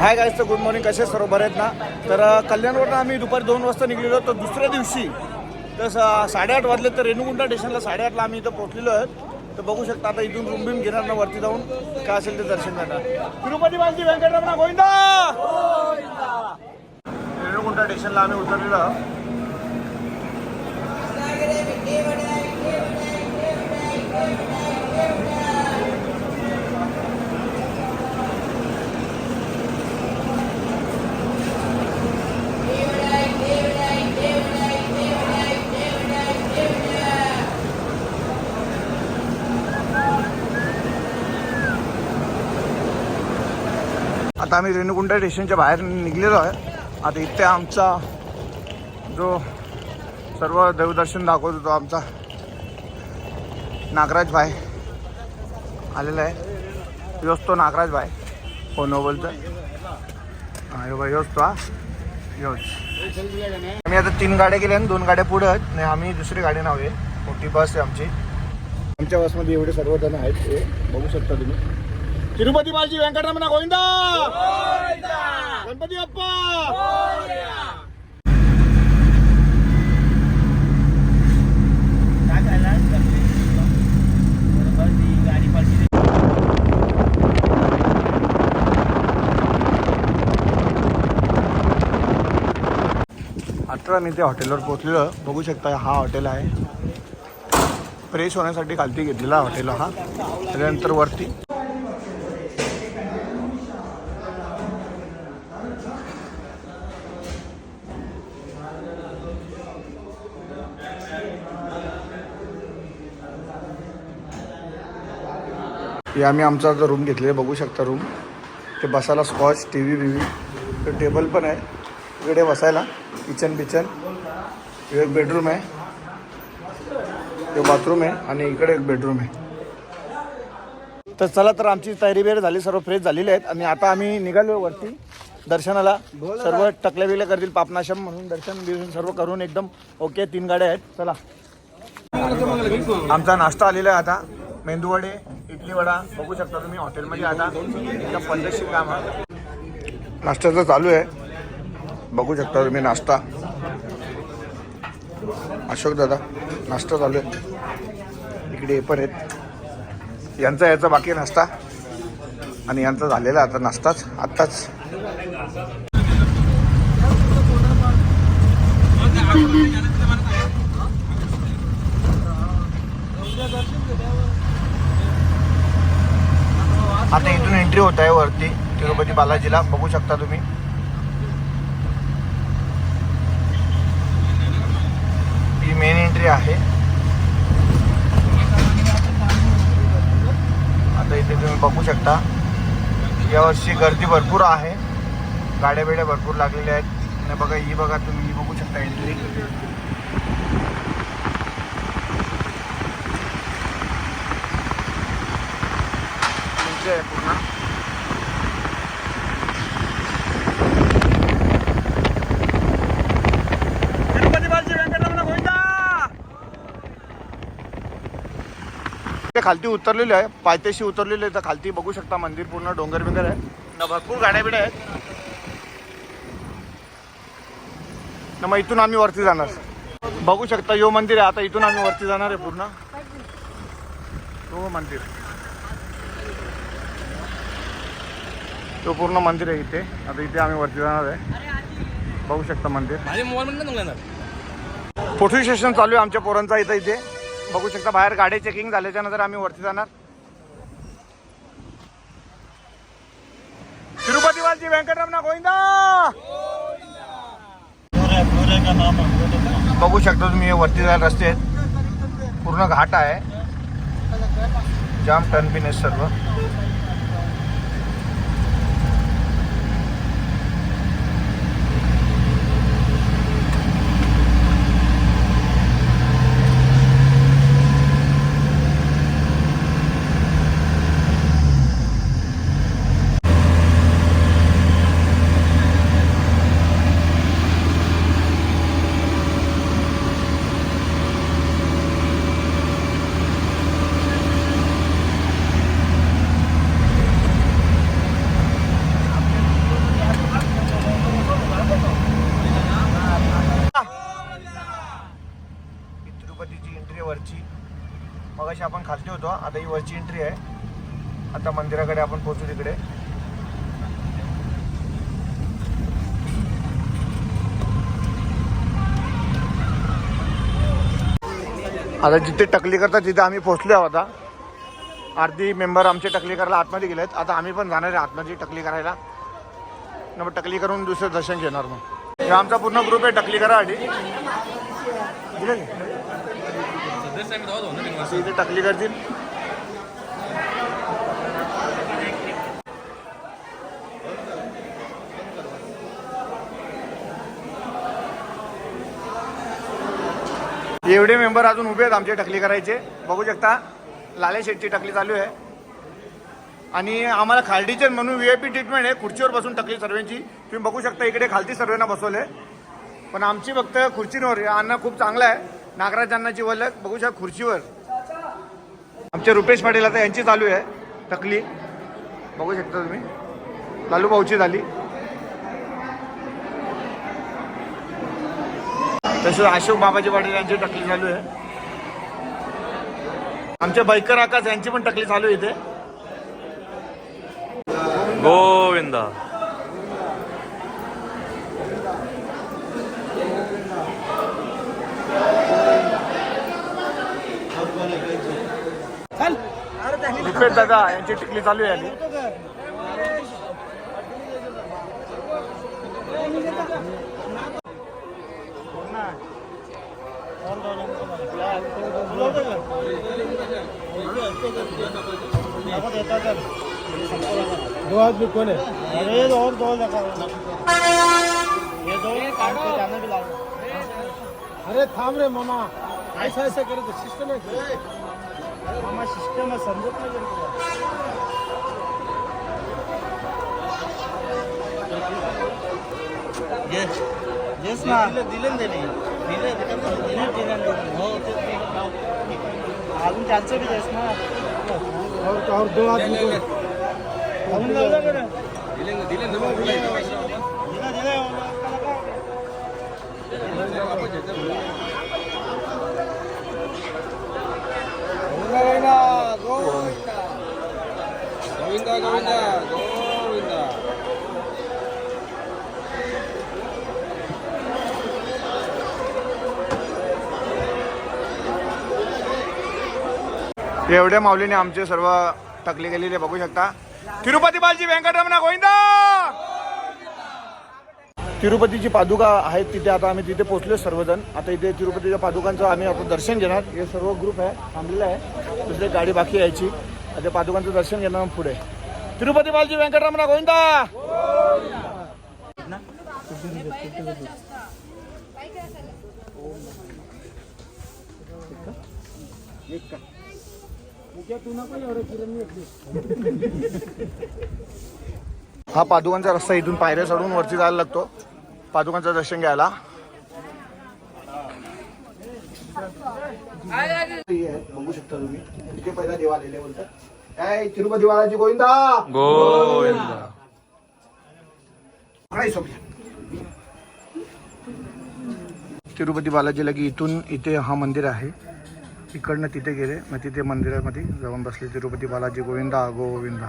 हाय गायचं good morning कसे सर्व बरे आहेत ना? तर कल्याणवरनं आम्ही दुपारी दोन वाजता निघलेलो तर दुसऱ्या दिवशी तर साडेआठ वाजले तर रेणुगुंडा स्टेशनला साडेआठला आम्ही इथं पोहोचलेलो आहेत. तर बघू शकता आता इथून रूम बिम घेणार ना वरती जाऊन काय असेल ते दर्शन करणार. तिरुपती बालजी व्यंकटरमणा गोविंदा! रेणुगुंडा स्टेशनला आम्ही उतरलेलो आहोत. आता आम्ही रेणुकुंड स्टेशनच्या बाहेर निघलेलो आहे. आता इथे आमचा जो सर्व देवदर्शन दाखवत होतो आमचा नागराज भाई आलेला आहे. योच तो नागराज भाई. हो नोबलचा हा योच तो हा. योच आम्ही आता तीन गाड्या केल्या आणि दोन गाड्या पुढे आहेत. नाही आम्ही दुसरी गाडी नाव आहे. मोठी बस आहे आमची. आमच्या बसमध्ये एवढे सर्वजण आहेत ते बघू शकता तुम्ही. तिरुपती बालजी व्यंकटरमणा गोविंदा गणपती बाप्पा आता मी ते हॉटेलवर पोहोचलेलो. बघू शकता हा हॉटेल आहे. फ्रेश होण्यासाठी खालती घेतलेला हॉटेल हा. त्याच्यानंतर वरती हे आम्ही आमचा जो रूम घेतलेला बघू शकता रूम ते बसायला स्कॉच टी व्ही बी व्ही टेबल पण आहे. इकडे बसायला किचन बिचन एक बेडरूम आहे. हे बाथरूम आहे आणि इकडे एक बेडरूम आहे. तर चला तर आमची तयारी बियारी झाली सर्व फ्रेश झालेली आहेत. आणि आता आम्ही निघालो वरती दर्शनाला. सर्व टकल्या बिकल्या करतील पापनाशम म्हणून दर्शन बिर्शन सर्व करून एकदम ओके तीन गाड्या आहेत. चला. आमचा नाश्ता आलेला आहे आता. मेंदूवडे इडली वडा बघू शकता तुम्ही हॉटेलमध्ये आता. एकदम पद्धतशीर काम आहे. नाश्त्याचं चालू आहे. बघू शकता तुम्ही नाश्ता. अशोक दादा नाश्ता चालू आहे. इकडे हे पण आहेत. यांचा याचा बाकी नाश्ता. आणि यांचा झालेला आता नाश्ताच आत्ताच. आता इथून एंट्री होत आहे वरती तिरुपती बालाजीला. बघू शकता तुम्ही. ही मेन एंट्री आहे. आता इथे तुम्ही बघू शकता. यावर्षी गर्दी भरपूर आहे. गाड्या बिड्या भरपूर लागलेल्या आहेत. आणि बघा ही बघा तुम्ही ही बघू शकता एंट्री एंट्री आहे पूर्ण तिरुपती बालजी व्यंकटरमण गोविंदा ते खालती उतरलेले आहे. पायथ्याशी उतरलेले आहे. तर खालती बघू शकता मंदिर पूर्ण डोंगर बिंगर आहे. न भरपूर गाड्या बिड्या आहेत. न मग इथून आम्ही वरती जाणार. बघू शकता यो मंदिर आहे. आता इथून आम्ही वरती जाणार आहे पूर्ण. तो मंदिर. तो पूर्ण मंदिर आहे इथे. आता इथे आम्ही वरती जाणार आहे. बघू शकता मंदिर. फोटो सेशन चालू आहे आमच्या पोरांचा इथं इथे. बघू शकता बाहेर गाडी चेकिंग झाल्याच्यानंतर आम्ही वरती जाणार. तिरुपती वालजी व्यंकटरमणा गोविंदा! बघू शकता तुम्ही वरती जायला रस्ते आहेत. पूर्ण घाट आहे. जाम टर्न पिन सर्व. एंट्री आहे. आता मंदिराकडे आपण पोहोचू तिकडे. आता जिथे टकली करतात तिथे आम्ही पोहोचलो आहोत आता. अर्धी मेंबर आमचे टकली करायला आतमध्ये गेलेत. आता आम्ही पण जाणार आहे आतमध्ये टकली करायला. मग टकली करून दुसरं दर्शन घेणार मग. आमचा पूर्ण ग्रुप आहे टकली करासाठी दिलं की? सदस्य आम्ही तेव्हाच होतो ना तीन असं इथे टकली करतील. एवढे मेंबर अजून उभे आहेत आमचे टकली करायचे. बघू शकता लाल्या शेटची टकली चालू आहे. आणि आम्हाला खालडीचे म्हणून व्ही आय पी ट्रीटमेंट आहे. खुर्चीवर बसून टकली सर्वांची. तुम्ही बघू शकता इकडे खालती सर्वांना बसवले. पण आमची फक्त खुर्चीवर आहे. अन्न खूप चांगलं आहे. नागराज अन्नाची वलक बघू शकता खुर्चीवर. आमचे रुपेश पाटील आता यांची चालू आहे टकली. बघू शकता तुम्ही. लालू भाऊची झाली. तसंच अशोक बाबाजी पाटील यांची टकली चालू आहे. आमचे बायकर आकाश यांची पण टकली चालू आहे इथे. गोविंदा. रुपेश दादा यांची टिकली चालू आहे आली. दो आदमी कौन है अरे ये और दो लगा ये दो काम पे जाने भी लागो अरे थांब रे मामा ऐसा ऐसा करे तो सिस्टम है मामा सिस्टम है समझत नाही। करतो येस ना दिले ना त्यांनी दिले दिले हो अजून त्यांचं बी देस ना और दो आदमी को अजून लावलं का? दिलं दिलं गोविंदा एवढ्या माऊलीने आमचे सर्व टकले गेलेले बघू शकता. तिरुपती बालजी व्यंकटरमणा गोविंदा! तिरुपतीची पादुका आहेत तिथे आता आम्ही तिथे पोहोचलो सर्वजण. आता इथे तिरुपतीच्या पादुकांचं आम्ही आपण दर्शन घेणार. हे सर्व ग्रुप आहे थांबलेला आहे. दुसरी गाडी बाकी यायची. आता पादुकांचं दर्शन घेणार पुढे. तिरुपती बालजी व्यंकटरमणा गोविंदा! हा पादुकांचा रस्ता इथून पायऱ्या चढून वरती जायला लागतो. पादुकांचं दर्शन घ्यायला. बघू शकता तुम्ही. इथे पहिला देव आलेले बोलतात. काय तिरुपती बालाजी गोविंदा! गोविंदा. काय सोबत तिरुपती बालाजीला की इथून इथे हा मंदिर आहे. इकडनं तिथे गेले मग तिथे मंदिरामध्ये जाऊन बसले. तिरुपती बालाजी गोविंदा गोविंदा.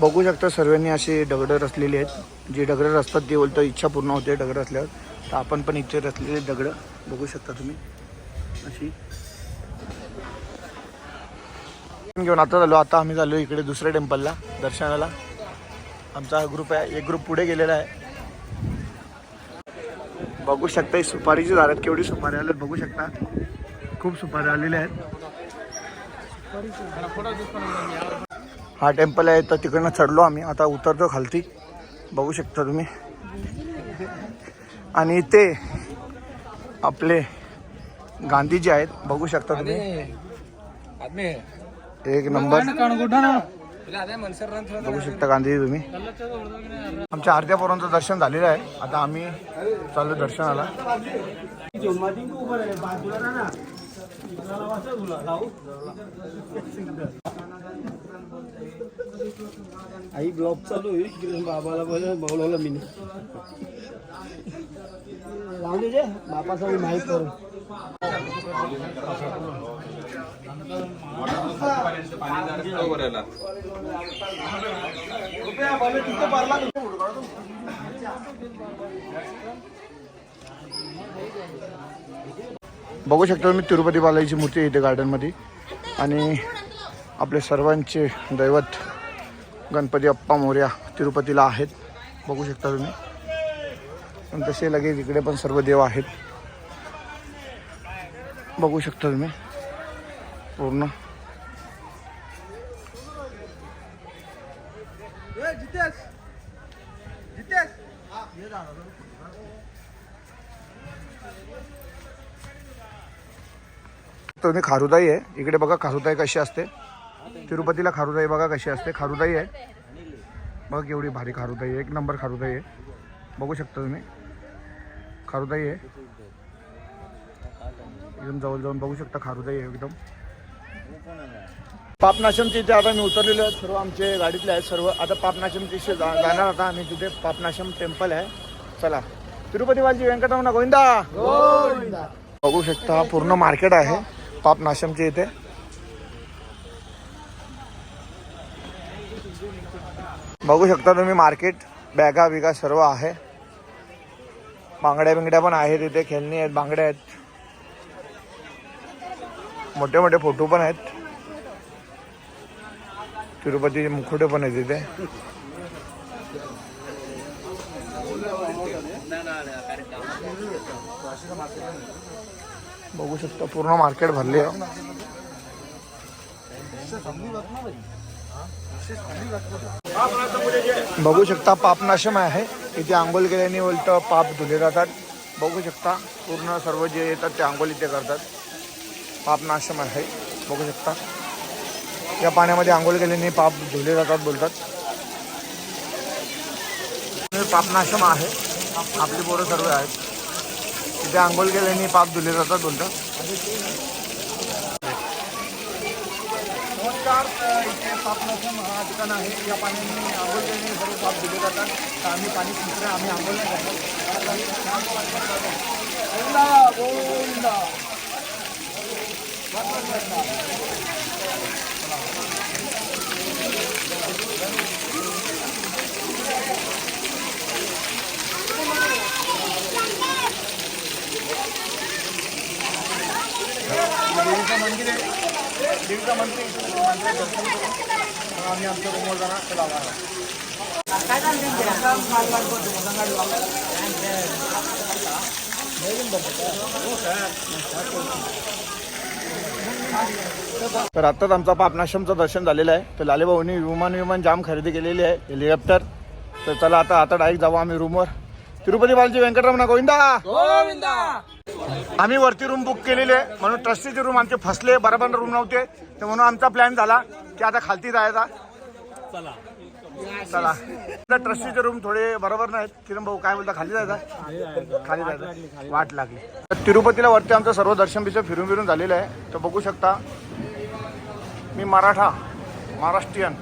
बघू शकता सर्वांनी असे दगडं रचलेली आहेत. जे दगडं रचतात ते बोलतं इच्छा पूर्ण होते दगड रचल्यावर. तर आपण पण इथे रचलेले दगडं बघू शकता तुम्ही. अशी. घेऊन आता झालो. आता आम्ही झालो इकडे दुसऱ्या टेम्पलला दर्शनाला. आमचा हा ग्रुप आहे. एक ग्रुप पुढे गेलेला आहे. बघू शकता सुपारीची झाडात केवढी सुपारी आल्यात बघू शकता. खूप सुपारी आलेल्या आहेत. हा टेम्पल आहे तर तिकडनं चढलो आम्ही. आता उतरतो खालती. बघू शकता तुम्ही. आणि ते आपले गांधीजी आहेत. बघू शकता तुम्ही. एक नंबर. बघू शकता गांधीजी तुम्ही. आमच्या अर्ध्या पोरांचं दर्शन झालेलं आहे. आता आम्ही चालू दर्शनाला. आई ब्लॉक चालू आहे. बाबाला बोल बोलवलं मी. लावून दे जे बापाचा मी माहीत करू बघू शकता तुम्ही तिरुपती बालाजीची मूर्ती आहे इथे गार्डनमध्ये आणि आपले सर्वांचे दैवत गणपती अप्पा मोर्या तिरुपतीला आहेत. बघू शकता तुम्ही. आणि तसे लगेच इकडे पण सर्व देव आहेत. बघू शकता तुम्ही. पूर्ण. तुम्ही खारुताई आहे. इकडे बघा खारुताई कशी असते. तिरुपतीला खारुताई बघा कशी असते. खारुताई आहे. बघा केवढी भारी खारुताई आहे. एक नंबर खारुताई आहे. बघू शकता तुम्ही. खारुताई आहे. एकदम जवळ जाऊन बघू शकता खारुताई आहे एकदम. पापनाशमच्या इथे आता मी उतरलेलो आहे. सर्व आमचे गाडीतले आहेत सर्व. आता पापनाशमच्या इथे जा जाणार आता आम्ही तिथे. पापनाशम टेम्पल आहे. चला. तिरुपती बालजी व्यंकटरमण गोविंदा. बघू शकता पूर्ण मार्केट आहे. पापनाशमच्या इथे बघू शकता तुम्ही मार्केट बॅगा बिगा सर्व आहे. बांगड्या बिंगड्या पण आहेत इथे खेळणी आहेत बांगड्या आहेत. मोठे मोठे फोटो पण आहेत. तिरुपतीचे मुखोटे पण आहेत इथे. बघू शकता, पूर्ण मार्केट भरले आहे. बघू शकता, पापनाशम आहे. इथे आंघोळ केल्याने उलट पाप धुले जातात. बघू शकता, पूर्ण सर्व जे येतात ते आंघोळ इथे करतात. पापनाशम आहे. बघू शकता. या पाण्यामध्ये आंघोळ केल्याने पाप धुले जातात बोलतात. हे पापनाशम आहे. आपली पोरं सर्व आहेत. तिथे आंघोळ केल्याने पाप धुले जातात बोलतात. नमस्कार इथे पापनाशम हा ठिकाण आहे. या पाण्याने आंघोळ केल्याने सर्व पाप धुले जातात. तर आम्ही पाणी पिंपरे आम्ही आंघोळ नाही करतो. गोविंदा, देवीचं मंदिर आहे. देवीचं मंदिर. आम्ही आमच्या रूमवर जाणार चला. तर आत्ताच आमचा पापनाश्रमचं दर्शन झालेलं आहे. तर लालेभाऊनी विमान विमान जाम खरेदी केलेली आहे हेलिकॉप्टर. तर चला आता आता डायरेक्ट जाऊ आम्ही रूमवर तिरुपती बालाजी व्यंकटरमणा गोविंदा. गोविंदा. आम्ही वरती रूम बुक केलेली. आहे म्हणून ट्रस्टीचे रूम आमचे फसले. बरोबर रूम नव्हते. तर म्हणून आमचा प्लॅन झाला की आता खालती जायचा. चला. तर ट्रस्टीचे रूम थोडे बरोबर नाहीत. किरण भाऊ काय बोलता? खाली जायचा? खाली जायचं. वाट लागली. तर तिरुपतीला वरती आमचं सर्व दर्शन बिर्शन फिरून फिरून झालेलं आहे. तर बघू शकता मी मराठा महाराष्ट्रीयन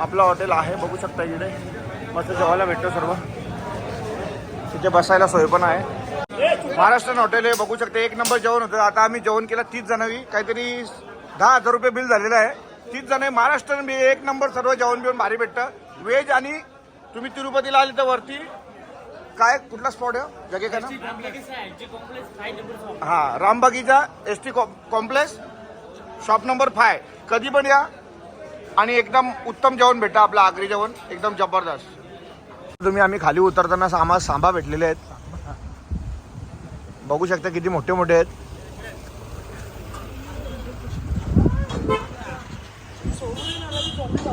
आपलं हॉटेल आहे. बघू शकता इकडे. मस्त जेवायला भेटतं सर्व. तिथे बसायला सोय पण आहे. महाराष्ट्रीयन हॉटेल आहे बघू शकता एक नंबर जेवण होतं. आता आम्ही जेवण केलं तीस जणांनी. काहीतरी दहा हजार रुपये बिल झालेलं आहे. तीस जण आहे महाराष्ट्रीयन बी एक नंबर सर्व जेवण बिवण भारी भेटतं. व्हेज आणि तुम्ही तिरुपतीला आले तर वरती काय कुठला स्पॉट आहे? जगे काय ना हा रामबागीचा S T complex shop number five कधी पण या आणि एकदम उत्तम जेवण भेटतं आपलं आगरी जेवण. एकदम जबरदस्त. तुम्ही आम्ही खाली उतरताना आम्हाला सांबा भेटलेले आहेत. बघू शकता किती मोठे मोठे आहेत.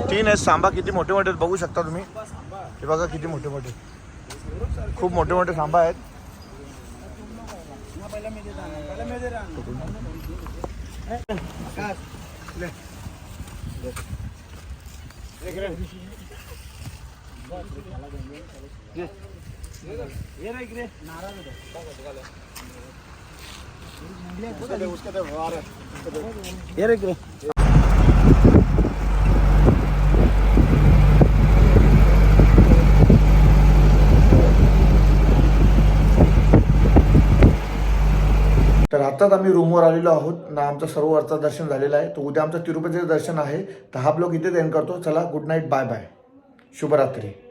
तीन आहेत सांबा किती मोठे मोठे आहेत बघू शकता तुम्ही. हे बघा किती मोठे मोठे खूप मोठे मोठे सांबा आहेत. तर आत्ताच आम्ही रूमवर आलेलो आहोत. ना आमचं सर्व अर्थात दर्शन झालेलं आहे. तर उद्या आमचं तिरुपतीचं दर्शन आहे. तर हा ब्लॉग इथेच एन करतो. चला गुड नाईट बाय बाय शुभरात्री.